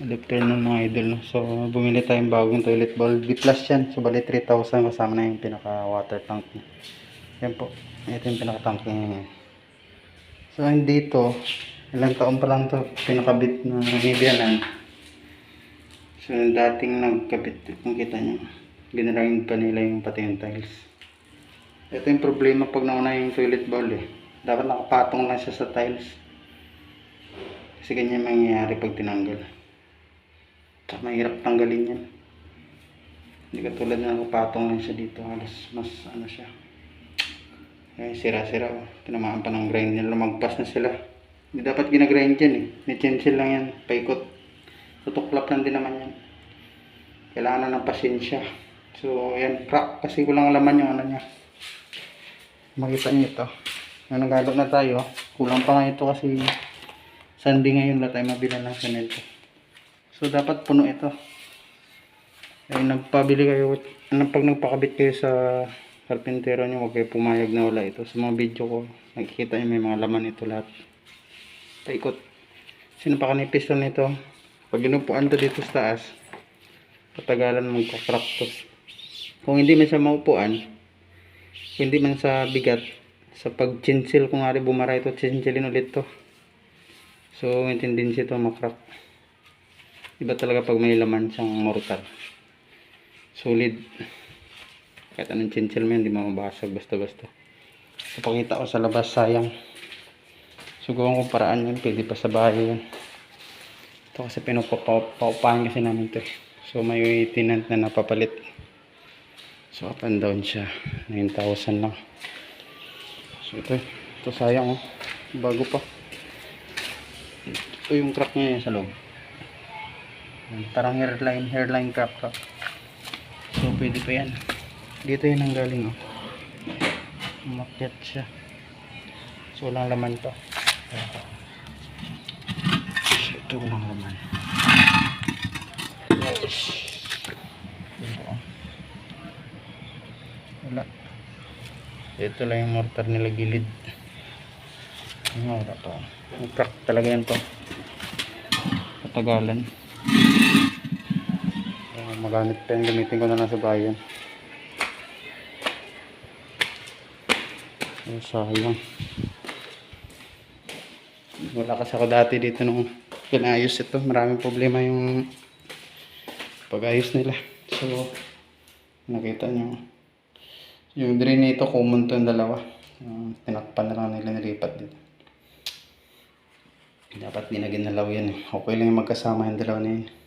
Electric ng mga idol. So, bumili tayong bagong toilet bowl. B plus yan. So, bali 3,000 kasama na yung pinaka water tank niya. Yan po. Ito yung pinaka tank niya. So, yung dito, ilang taon pa lang to pinakabit na Nibianan. So, dating nagkabit, kung kita nyo, ginarain pa nila yung pati yung tiles. Ito yung problema pag nauna yung toilet bowl eh. Dapat nakapatong lang siya sa tiles. Kasi ganyan mangyayari pag tinanggal. Tsaka mahirap tanggalin yan. Hindi katulad na nakapatong lang siya dito. Halos mas ano siya. Ay, sira-sira. Oh. Tinamaan pa ng grind yan. Lumagpas na sila. Hindi dapat ginagrind yan eh. Ni-chancel lang yan. Paikot. Tutuklap lang din naman yan. Kailangan na ng pasensya. So, yan. Crack. Kasi kulang laman yung ano niya. Makita niyo ito. Nung na tayo. Kulang pa nga ito kasi Sunday ngayon na tayo mabila ng semento. So, dapat puno ito. Ay, nagpabili kayo, pag nagpakabit kayo sa karpintero nyo, huwag kayo pumayag na wala ito. Sa mga video ko, nakikita nyo may mga laman ito lahat. Paikot. Sino pa kanay piston nito? Pag inupuan to dito sa taas, patagalan magkakrack to. Kung hindi man siya maupuan, hindi man sa bigat, sa pag-chinsil, kung nga rin bumara ito, chinsilin ulit to. So, may tendency ito makrack. Iba talaga pag may laman siyang mortar. Solid. Kahit anong chinchil mo yan, hindi mababasag basta-basta. So, pakita ko sa labas, sayang. So, gawin ko paraan yan. Pwede pa sa bahay yan. Ito kasi pinupaupahan kasi namin ito. eh. So, may tenant na napapalit. So, up and down siya. 9,000 lang. So, ito. Ito sayang oh. Bago pa. Ito yung crack niya yan sa loob. Parang hairline, hairline crack crack. So, pwede pa yan. Dito yan ang galing, oh. Umakyat siya. So, walang laman to. Ito walang laman. Yes. Ito, oh. Wala. Ito lang yung mortar nila gilid. Ano, wala pa. Ang crack talaga yan to. Katagalan. Magamit pa yung gamitin ko na lang sa bayan. Ay, sayang. Wala kasi ako dati dito nung pinayos ito. Maraming problema yung pag-ayos nila. So, nakita nyo. Yung drain nito, common to yung dalawa. Uh, tinakpan na lang nila nilipat dito. Dapat di na ginalaw yan eh. Okay lang yung magkasama yung dalawa na yun.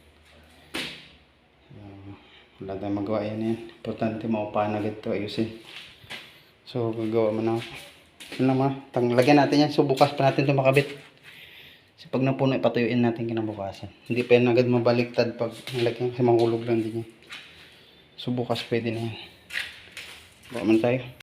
Wala tayong magawa yan yan. Importante maupahan agad ito ayusin. So gagawa mo na. Yun lang mga. Lagyan natin yan. So bukas pa natin ito makabit. Kasi pag napuno ipatuyuin natin kinabukasan. Hindi pa yan agad mabaliktad pag nalagyan kasi mahulog lang din yan. So bukas pwede na yan. Gawa tayo.